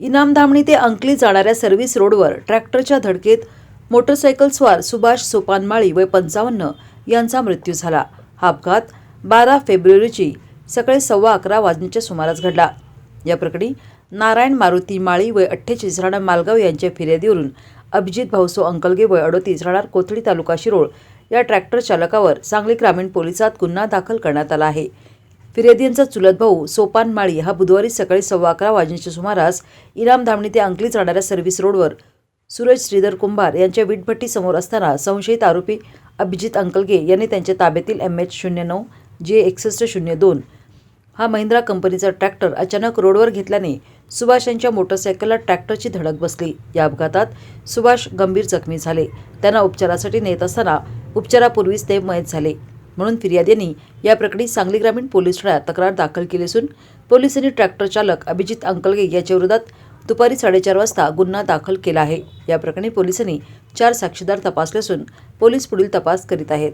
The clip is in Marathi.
इनामधामणी ते अंकली जाणाऱ्या सर्व्हिस रोडवर ट्रॅक्टरच्या धडकेत मोटरसायकलस्वार सुभाष सोपानमाळी वय पंचावन्न यांचा मृत्यू झाला. हा अपघात बारा फेब्रुवारीची सकाळी सव्वा अकरा वाजण्याच्या सुमारास घडला. या प्रकरणी नारायण मारुती माळी वय अठ्ठेचाळीस राहणार मालगाव यांच्या फिर्यादीवरून अभिजित भाऊसो अंकलगे वय अडोतीस राहणार कोथळी तालुका शिरोळ या ट्रॅक्टर चालकावर सांगली ग्रामीण पोलिसात गुन्हा दाखल करण्यात आला आहे. फिर्यादींचा चुलत भाऊ सोपान माळी हा बुधवारी सकाळी सव्वा अकरा वाजण्याच्या सुमारास इनामधामणी ते अंकली जाणाऱ्या सर्व्हिस रोडवर सूरज श्रीधर कुंभार यांच्या वीटभट्टी समोर असताना संशयित आरोपी अभिजित अंकलगे यांनी त्यांच्या ताब्यातील एम एच शून्य नऊ जे एकसष्ट शून्य दोन हा महिंद्रा कंपनीचा ट्रॅक्टर अचानक रोडवर घेतल्याने सुभाष यांच्या मोटरसायकलला ट्रॅक्टरची धडक बसली. या अपघातात सुभाष गंभीर जखमी झाले. त्यांना उपचारासाठी नेत असताना उपचारापूर्वीच ते मयत झाले. म्हणून फिर्यादींनी या प्रकरणी सांगली ग्रामीण पोलीस ठाण्यात तक्रार दाखल केली असून पोलिसांनी ट्रॅक्टर चालक अभिजित अंकलगे याच्या विरोधात दुपारी साडेचार वाजता गुन्हा दाखल केला आहे. या प्रकरणी पोलिसांनी चार साक्षीदार तपासले असून पोलीस पुढील तपास करीत आहेत.